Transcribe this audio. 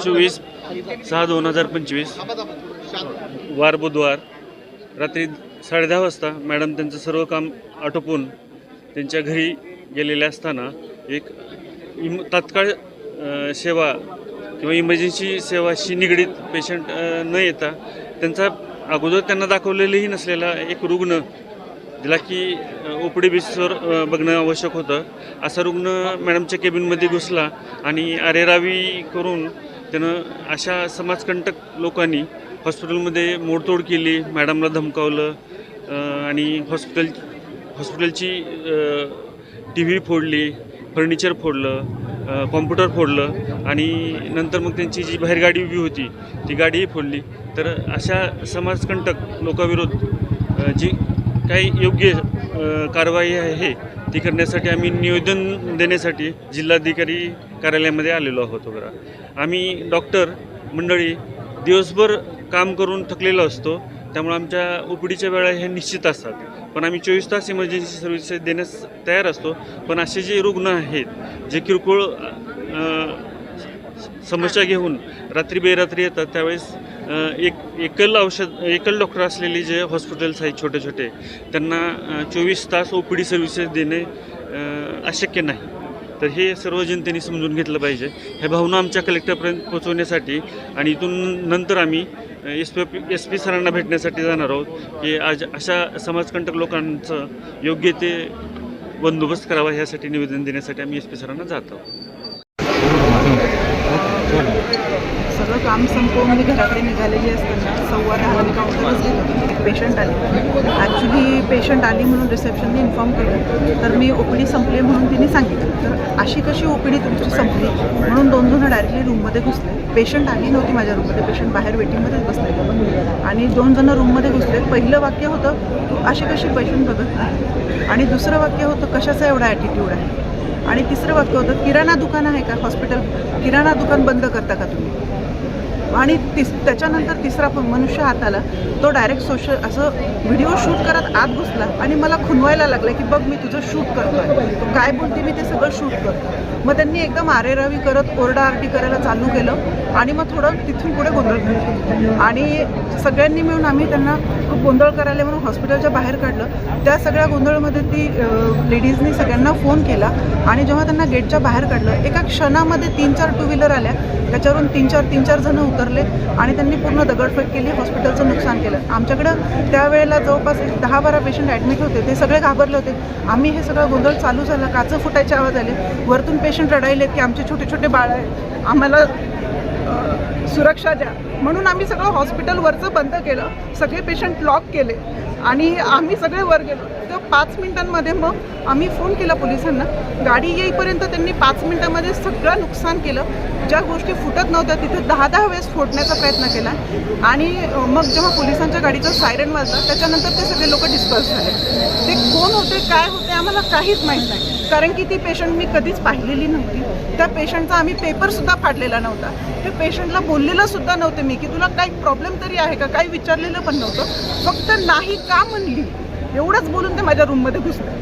चोवीस सहा दोन हजार पंचवीस. वार बुधवार रात्री साडेदहा वाजता मॅडम त्यांचं सर्व काम आटोपून त्यांच्या घरी गेलेले असताना एक इम तात्काळ सेवा किंवा इमर्जन्सी सेवाशी निगडीत पेशंट न येता त्यांचा अगोदर त्यांना दाखवलेलंही नसलेला एक रुग्ण ज्याला की ओ पी डी बेसिसवर बघणं आवश्यक होतं. असा रुग्ण मॅडमच्या केबिनमध्ये घुसला आणि अरेरावी करून त्यानं अशा समाजकंटक लोकांनी हॉस्पिटलमध्ये मोडतोड केली मॅडमला धमकावलं आणि हॉस्पिटल हॉस्पिटलची टी व्ही फोडली फर्निचर फोडलं कॉम्प्युटर फोडलं आणि नंतर मग त्यांची जी बाहेर गाडी उभी होती ती गाडीही फोडली. तर अशा समाजकंटक लोकाविरोध जी काही योग्य कारवाई आहे ती करण्यासाठी आम्ही निवेदन देण्यासाठी जिल्हाधिकारी कार्यालयामध्ये आलेलो आहोत वगैरे. आम्ही डॉक्टर मंडळी दिवसभर काम करून थकलेलो असतो त्यामुळे आमच्या ओ वेळा ह्या निश्चित असतात. पण आम्ही चोवीस तास इमर्जन्सी सर्व्हिसेस देण्यास तयार असतो पण असे जे रुग्ण आहेत जे किरकोळ समस्या घेऊन रात्री बेरात्री येतात. त्यावेळेस एक एकल औषध एकल डॉक्टर असलेले जे हॉस्पिटल्स आहेत छोटे छोटे त्यांना चोवीस तास ओ पी डी सर्व्हिसेस देणे अशक्य नाही. तर हे सर्व जनतेने समजून घेतलं पाहिजे. ह्या भावना आमच्या कलेक्टरपर्यंत पोहोचवण्यासाठी आणि इथून नंतर आम्ही एस पी एस पी सरांना भेटण्यासाठी जाणार आहोत की आज अशा समाजकंटक लोकांचं योग्य ते बंदोबस्त करावा ह्यासाठी निवेदन देण्यासाठी आम्ही एस पी सरांना जात आहोत. हो सगळं काम संपवून मी घराकडे निघालेली असताना सव्वा दहा मी काउंटरच घेत एक पेशंट आली. ॲक्च्युली पेशंट आली म्हणून रिसेप्शनने इन्फॉर्म केलं तर मी ओपीडी संपली म्हणून तिने सांगितलं. तर अशी कशी ओपीडी तुमची संपली? म्हणून दोन जण डायरेक्टली रूममध्ये घुसले. पेशंट आली नव्हती माझ्या रूममध्ये पेशंट बाहेर वेटिंगमध्येच बसले आणि दोन जण रूममध्ये घुसले. पहिलं वाक्य होतं अशी कशी पेशंट बघत नाही? आणि दुसरं वाक्य होतं कशाचा एवढा ॲटिट्यूड आहे? आणि तिसरं वाक्य होतं किराणा दुकान आहे का हॉस्पिटल किराणा दुकान बंद करता का तुम्ही? आणि तिस त्याच्यानंतर तिसरा मनुष्य हात आला तो डायरेक्ट सोशल असं व्हिडिओ शूट करत आत घुसला आणि मला खुनवायला लागला की बघ मी तुझं शूट करतोय. काय बोलते मी ते सगळं शूट करतो मग त्यांनी एकदम आरेरावी करत ओरडाआरडी करायला चालू केलं आणि मग थोडं तिथून पुढे गोंधळ झाला. आणि सगळ्यांनी मिळून आम्ही त्यांना खूप गोंधळ करायला म्हणून हॉस्पिटलच्या बाहेर काढलं. त्या सगळ्या गोंधळामध्ये ती लेडीजनी सगळ्यांना फोन केला आणि जेव्हा त्यांना गेटच्या बाहेर काढलं एका क्षणामध्ये तीन चार टू व्हीलर आल्या. त्याच्यावरून तीन चार तीन चार जण उतरले आणि त्यांनी पूर्ण दगडफेक केली हॉस्पिटलचं नुकसान केलं. आमच्याकडं त्यावेळेला जवळपास एक दहा बारा पेशंट ॲडमिट होते ते सगळे घाबरले होते. आम्ही हे सगळं गोंधळ चालू झाला काचं फुटायचे आवाज आले. वरतून पेशंट रडायलेत की आमचे छोटे छोटे बाळ आहे आम्हाला सुरक्षा द्या. म्हणून आम्ही सगळं हॉस्पिटलवरचं बंद केलं. सगळे पेशंट लॉक केले. आणि आम्ही सगळे वर गेलो. तर पाच मिनिटांमध्ये मग आम्ही फोन केला पोलिसांना. गाडी येईपर्यंत त्यांनी पाच मिनिटांमध्ये सगळं नुकसान केलं. ज्या गोष्टी फुटत नव्हत्या तिथे दहा दहा वेळेस फोडण्याचा प्रयत्न केला. आणि मग जेव्हा पोलिसांच्या गाडीचं सायरन वाजलं त्याच्यानंतर ते सगळे लोक डिस्पर्स झाले. ते कोण होते काय होते आम्हाला काहीच माहीत नाही. कारण की ती पेशंट मी कधीच पाहिलेली नव्हती. त्या पेशंटचा आम्ही पेपरसुद्धा फाडलेला नव्हता. त्या पेशंटला बोललेलंसुद्धा नव्हते मी की तुला काही प्रॉब्लेम तरी आहे का? काही विचारलेलं पण नव्हतं. फक्त नाही का म्हणली. एवढंच बोलून ते माझ्या रूममध्ये घुसले.